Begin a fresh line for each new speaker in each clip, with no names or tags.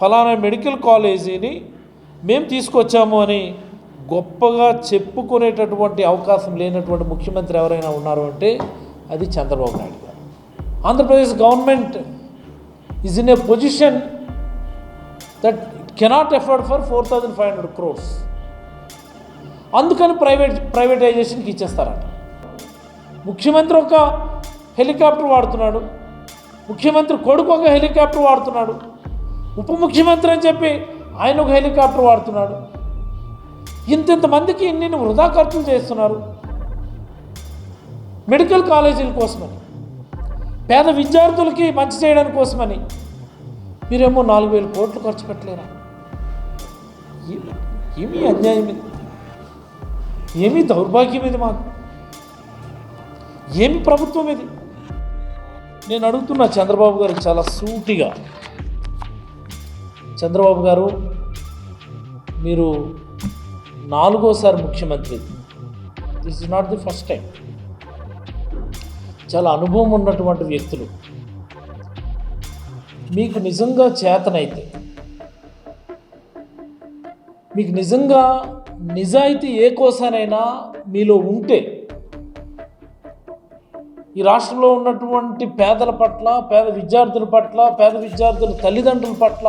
ఫలానా మెడికల్ కాలేజీని మేము తీసుకొచ్చాము అని గొప్పగా చెప్పుకునేటటువంటి అవకాశం లేనటువంటి ముఖ్యమంత్రి ఎవరైనా ఉన్నారు అంటే అది Chandrababu Naidu garu. Andhra Pradesh government is in a position that cannot afford for four thousand five hundred crores అందుకని ప్రైవేట్ ప్రైవేటైజేషన్కి ఇచ్చేస్తారట. ముఖ్యమంత్రి ఒక హెలికాప్టర్ వాడుతున్నాడు. ముఖ్యమంత్రి కొడుకు ఒక హెలికాప్టర్ వాడుతున్నాడు. ఉప ముఖ్యమంత్రి అని చెప్పి ఆయన ఒక హెలికాప్టర్ వాడుతున్నాడు. ఇంతింత ఇన్ని వృధా ఖర్చులు చేస్తున్నారు. మెడికల్ కాలేజీల కోసమని పేద విద్యార్థులకి మంచి చేయడానికి కోసమని మీరేమో నాలుగు వేల కోట్లు ఖర్చు పెట్టలేరా? ఏమి ఏమీ అన్యాయం ఇది? ఏమీ దౌర్భాగ్యం ఇది మాకు? ఏమి ప్రభుత్వం ఇది? నేను అడుగుతున్నా చంద్రబాబు గారికి చాలా సూటిగా చంద్రబాబు గారు మీరు నాలుగోసారి ముఖ్యమంత్రి. This is not the first time చాలా అనుభవం ఉన్నటువంటి వ్యక్తులు. మీకు నిజంగా చేతనైతే మీకు నిజంగా నిజాయితీ ఏ కోసానైనా మీలో ఉంటే ఈ రాష్ట్రంలో ఉన్నటువంటి పేదల పట్ల పేద విద్యార్థుల పట్ల పేద విద్యార్థుల తల్లిదండ్రుల పట్ల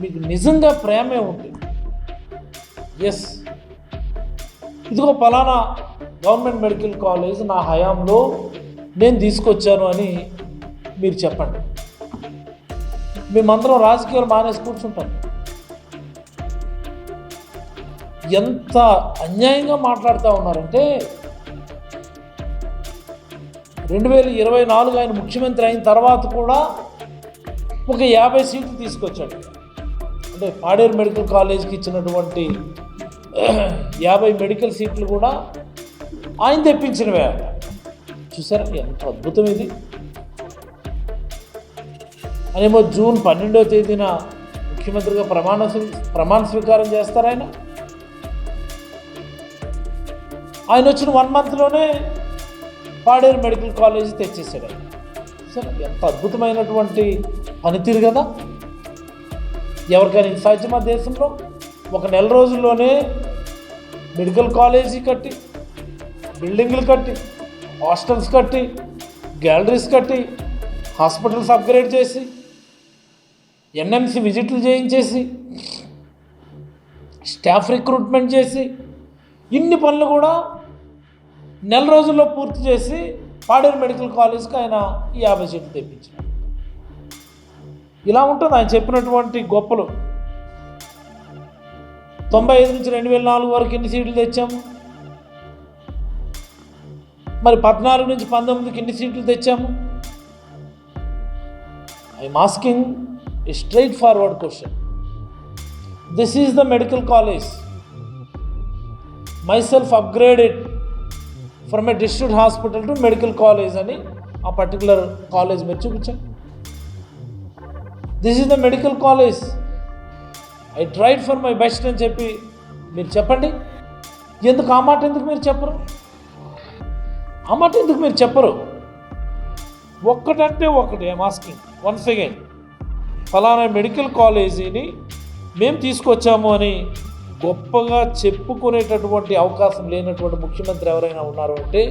మీకు నిజంగా ప్రేమే ఉంటుంది ఎస్ ఇదిగో పలానా గవర్నమెంట్ మెడికల్ కాలేజ్ నా హయాంలో నేను తీసుకొచ్చాను అని మీరు చెప్పండి. మేమందరం రాజకీయాలు మానేసి కూర్చుంటాం. ఎంత అన్యాయంగా మాట్లాడుతూ ఉన్నారంటే రెండు వేల ఇరవై నాలుగు ఆయన ముఖ్యమంత్రి అయిన తర్వాత కూడా ఒక యాభై సీట్లు తీసుకొచ్చాడు. అంటే పాడేరు మెడికల్ కాలేజ్కి ఇచ్చినటువంటి యాభై మెడికల్ సీట్లు కూడా ఆయన తెప్పించినవే. చూసారా ఎంత అద్భుతం ఇది. అనేమో జూన్ పన్నెండవ తేదీన ముఖ్యమంత్రిగా ప్రమాణ స్వీ- ప్రమాణ స్వీకారం చేస్తారు ఆయన. ఆయన వచ్చిన వన్ మంత్లోనే పాడేరు మెడికల్ కాలేజ్ తెచ్చేసాడు ఆయన. సరే ఎంత అద్భుతమైనటువంటి పనితీరు కదా. ఎవరికైనా సాధ్యమా దేశంలో ఒక నెల రోజుల్లోనే మెడికల్ కాలేజీ కట్టి బిల్డింగ్లు కట్టి హాస్టల్స్ కట్టి గ్యాలరీస్ కట్టి హాస్పిటల్స్ అప్గ్రేడ్ చేసి ఎన్ఎంసి విజిట్లు చేయించేసి స్టాఫ్ రిక్రూట్మెంట్ చేసి ఇన్ని పనులు కూడా నెల రోజుల్లో పూర్తి చేసి పాడేరు మెడికల్ కాలేజ్కి ఆయన ఈ యాభై సీట్లు తెప్పించారు. ఇలా ఉంటుంది ఆయన చెప్పినటువంటి గొప్పలు. తొంభై ఐదు నుంచి రెండు వేల నాలుగు వరకు ఎన్ని సీట్లు తెచ్చాము? మరి పద్నాలుగు నుంచి పంతొమ్మిదికి ఎన్ని సీట్లు తెచ్చాము? I'm asking a straight forward question this is the medical college myself upgraded from a district hospital to medical college అని ఆ పర్టికులర్ కాలేజ్ మీరు చూపించాను. This is the medical college I tried for my best అని చెప్పి మీరు చెప్పండి. ఎందుకు ఆ మాట ఎందుకు మీరు చెప్పరు? ఆ మాట ఎందుకు మీరు చెప్పరు? ఒక్కటంటే ఒకటి ఐమ్ ఆస్కింగ్ వన్స్ అగైన్ ఫలానా మెడికల్ కాలేజీని మేము తీసుకొచ్చాము అని గొప్పగా చెప్పుకునేటటువంటి అవకాశం లేనటువంటి ముఖ్యమంత్రి ఎవరైనా ఉన్నారు అంటే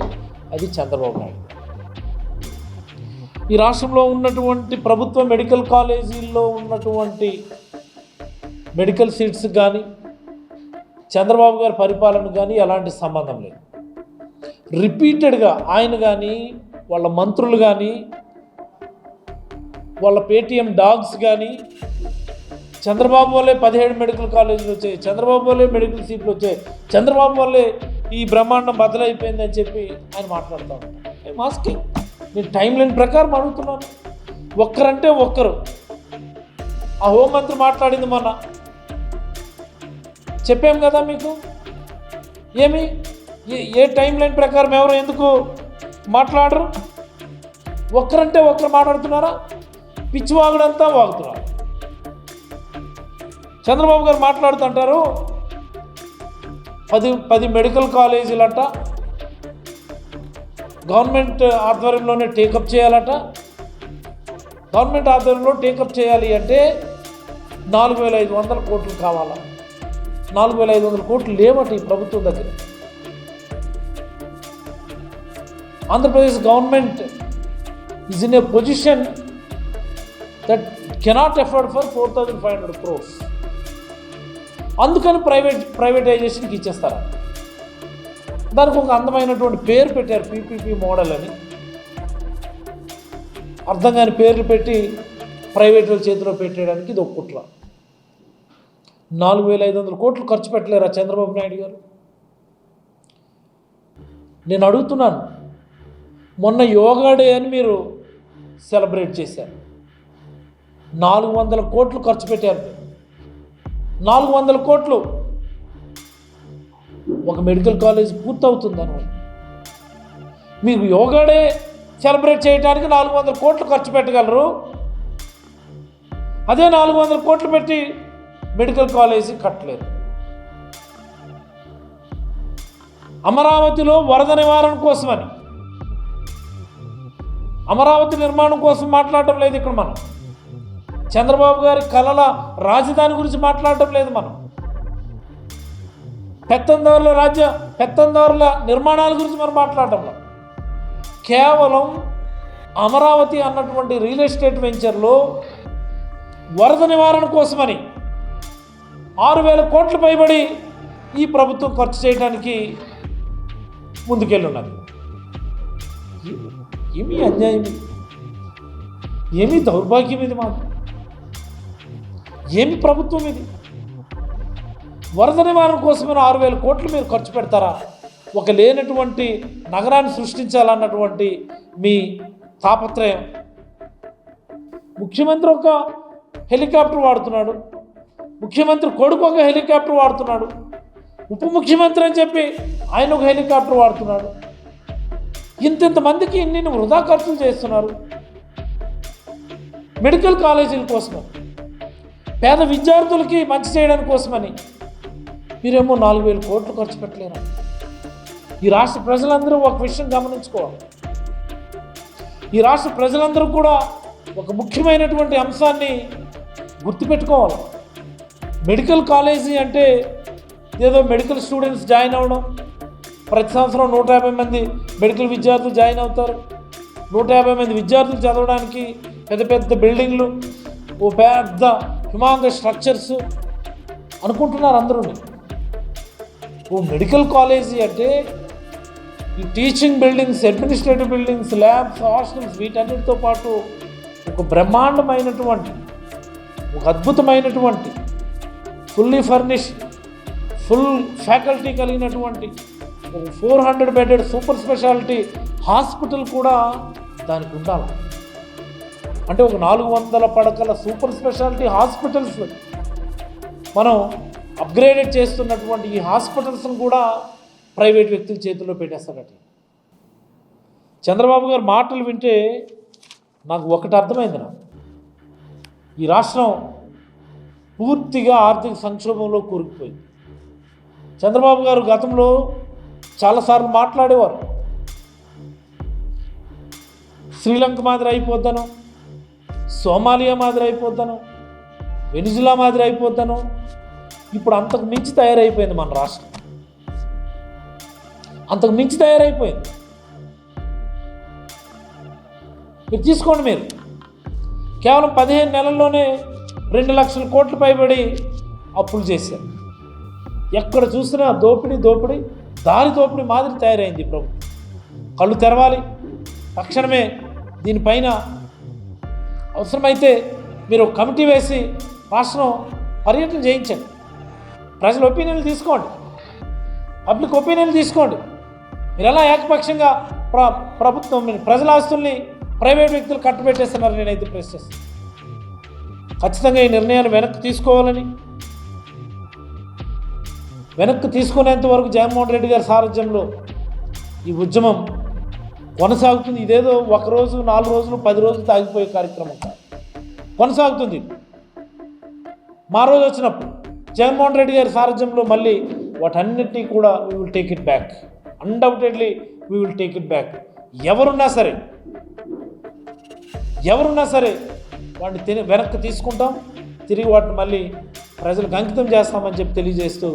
అది చంద్రబాబు నాయుడు. ఈ రాష్ట్రంలో ఉన్నటువంటి ప్రభుత్వ మెడికల్ కాలేజీల్లో ఉన్నటువంటి మెడికల్ సీట్స్ కానీ చంద్రబాబు గారి పరిపాలన కానీ ఎలాంటి సంబంధం లేదు. రిపీటెడ్గా ఆయన కానీ వాళ్ళ మంత్రులు కానీ వాళ్ళ పేటీఎం డాగ్స్ కానీ చంద్రబాబు వల్లే పదిహేడు మెడికల్ కాలేజీలు వచ్చాయి చంద్రబాబు వల్లే మెడికల్ సీట్లు వచ్చాయి చంద్రబాబు వల్లే ఈ బ్రహ్మాండం బదలైపోయింది చెప్పి ఆయన మాట్లాడుతూ ఉంటారు. మాస్కింగ్ నేను టైం లైన్ ప్రకారం అడుగుతున్నాను. ఒక్కరంటే ఒక్కరు. ఆ హోంమంత్రి మాట్లాడింది మొన్న. చెప్పాం కదా మీకు? ఏమి? ఏ- ఏ టైం లైన్ ప్రకారం ఎవరు ఎందుకు మాట్లాడరు? ఒక్కరంటే ఒక్కరు మాట్లాడుతున్నారా? పిచ్చి వాగుడంతా వాగుతున్నారు. చంద్రబాబు గారు మాట్లాడుతుంటారు. పది పది మెడికల్ కాలేజీలట. గవర్నమెంట్ ఆధ్వర్యంలోనే టేకప్ చేయాలట. గవర్నమెంట్ ఆధ్వర్యంలో టేకప్ చేయాలి అంటే నాలుగు వేల ఐదు వందల కోట్లు కావాలా? నాలుగు వేల ఐదు వందల కోట్లు లేవట ఈ ప్రభుత్వం దగ్గర. Andhra Pradesh government is in a position that cannot afford for four thousand five hundred crores అందుకని ప్రైవేట్ ప్రైవేటైజేషన్కి ఇచ్చేస్తారా దానికి ఒక అందమైనటువంటి పేరు పెట్టారు పీపీపీ మోడల్ అని. అర్థం కాని పేర్లు పెట్టి ప్రైవేటుల చేతిలో పెట్టేయడానికి ఇది ఒక కుట్ర. నాలుగు వేల ఐదు వందల కోట్లు ఖర్చు పెట్టలేరా చంద్రబాబు నాయుడు గారు? నేను అడుగుతున్నాను మొన్న యోగా డే అని మీరు సెలబ్రేట్ చేశారు. నాలుగు వందల కోట్లు ఖర్చు పెట్టారు. నాలుగు వందల కోట్లు ఒక మెడికల్ కాలేజ్ పూర్తవుతుంది అనమాట మీకు యోగా డే సెలబ్రేట్ చేయడానికి నాలుగు వందల కోట్లు ఖర్చు పెట్టగలరు. అదే నాలుగు వందల కోట్లు పెట్టి మెడికల్ కాలేజీ కట్టలేరు అమరావతిలో వరద నివారణ కోసమని. అమరావతి నిర్మాణం కోసం మాట్లాడటం లేదు ఇక్కడ మనం. చంద్రబాబు గారి కళల రాజధాని గురించి మాట్లాడటం లేదు మనం. పెత్తందారుల రాజ్య పెత్తందారుల నిర్మాణాల గురించి మనం మాట్లాడటం కేవలం అమరావతి అన్నటువంటి రియల్ ఎస్టేట్ వెంచర్లో వరద నివారణ కోసమని ఆరు వేల కోట్ల పైబడి ఈ ప్రభుత్వం ఖర్చు చేయడానికి ముందుకెళ్ళున్నది. ఏమి అన్యాయం? ఏమి దౌర్భాగ్యం ఇది మాకు? ఏమి ప్రభుత్వం ఇది? వరద నివారణ కోసమే ఆరు వేల కోట్లు మీరు ఖర్చు పెడతారా? ఒక లేనటువంటి నగరాన్ని సృష్టించాలన్నటువంటి మీ తాపత్రయం. ముఖ్యమంత్రి ఒక హెలికాప్టర్ వాడుతున్నాడు. ముఖ్యమంత్రి కొడుకు ఒక హెలికాప్టర్ వాడుతున్నాడు. ఉప ముఖ్యమంత్రి అని చెప్పి ఆయన ఒక హెలికాప్టర్ వాడుతున్నాడు. ఇంతింతమందికి ఇన్ని వృధా ఖర్చులు చేస్తున్నారు. మెడికల్ కాలేజీల కోసమని పేద విద్యార్థులకి మంచి చేయడానికి కోసమని మీరేమో నాలుగు వేల కోట్లు ఖర్చు పెట్టలేరు. ఈ రాష్ట్ర ప్రజలందరూ ఒక విషయం గమనించుకోవాలి. ఈ రాష్ట్ర ప్రజలందరూ కూడా ఒక ముఖ్యమైనటువంటి అంశాన్ని గుర్తుపెట్టుకోవాలి. మెడికల్ కాలేజీ అంటే ఏదో మెడికల్ స్టూడెంట్స్ జాయిన్ అవ్వడం. ప్రతి సంవత్సరం నూట యాభై మంది మెడికల్ విద్యార్థులు జాయిన్ అవుతారు. నూట యాభై మంది విద్యార్థులు చదవడానికి పెద్ద పెద్ద బిల్డింగ్లు ఓ పెద్ద హిమాంగ స్ట్రక్చర్స్ అనుకుంటున్నారు అందరూ ఓ మెడికల్ కాలేజీ అంటే ఈ teaching buildings administrative buildings labs hostels వీటన్నిటితో పాటు ఒక బ్రహ్మాండమైనటువంటి ఒక అద్భుతమైనటువంటి ఫుల్లీ ఫర్నిష్ ఫుల్ ఫ్యాకల్టీ కలిగినటువంటి ఒక four hundred bedded super speciality hospital కూడా దానికి ఉండాలి. అంటే ఒక నాలుగు వందల పడకల సూపర్ స్పెషాలిటీ హాస్పిటల్స్. మనం అప్గ్రేడెడ్ చేస్తున్నటువంటి ఈ హాస్పిటల్స్ను కూడా ప్రైవేట్ వ్యక్తుల చేతుల్లో పెట్టేస్తారట. చంద్రబాబు గారు మాటలు వింటే నాకు ఒకటి అర్థమైంది నాకు ఈ రాష్ట్రం పూర్తిగా ఆర్థిక సంక్షోభంలో కూరుకుపోయింది. చంద్రబాబు గారు గతంలో చాలాసార్లు మాట్లాడేవారు. శ్రీలంక మాదిరి అయిపోతాను సోమాలియా మాదిరి అయిపోతాను వెనిజులా మాదిరి అయిపోతాను ఇప్పుడు అంతకు మించి తయారైపోయింది మన రాష్ట్రం. అంతకు మించి తయారైపోయింది. మీరు తీసుకోండి మీరు. కేవలం పదిహేను నెలల్లోనే రెండు లక్షల కోట్లు పైబడి అప్పులు చేశారు. ఎక్కడ చూసినా దోపిడీ దోపిడీ దారి దోపిడీ మాదిరి తయారైంది ప్రభుత్వం. కళ్ళు తెరవాలి. తక్షణమే దీనిపైన అవసరమైతే మీరు కమిటీ వేసి రాష్ట్రం పర్యటన చేయించండి. ప్రజల ఒపీనియన్లు తీసుకోండి. పబ్లిక్ ఒపీనియన్లు తీసుకోండి. మీరు ఎలా ఏకపక్షంగా ప్ర ప్రభుత్వం ప్రజల ఆస్తుల్ని ప్రైవేట్ వ్యక్తులు కట్టబెట్టేస్తున్నారు నేనైతే ప్రశ్నిస్తాను ఖచ్చితంగా ఈ నిర్ణయాలు వెనక్కి తీసుకోవాలని. వెనక్కి తీసుకునేంత వరకు జగన్మోహన్ రెడ్డి గారి సారథ్యంలో ఈ ఉద్యమం కొనసాగుతుంది. ఇదేదో ఒక రోజు నాలుగు రోజులు పది రోజులు తాగిపోయే కార్యక్రమం కాదు. కొనసాగుతుంది. మా రోజు వచ్చినప్పుడు జగన్మోహన్ రెడ్డి గారి సారథ్యంలో మళ్ళీ వాటన్నిటినీ కూడా we will take it back undoubtedly we will take it back ఎవరున్నా సరే ఎవరున్నా సరే వాటిని తిని వెనక్కి తీసుకుంటాం. తిరిగి వాటిని మళ్ళీ ప్రజలకు అంకితం చేస్తామని చెప్పి తెలియజేస్తూ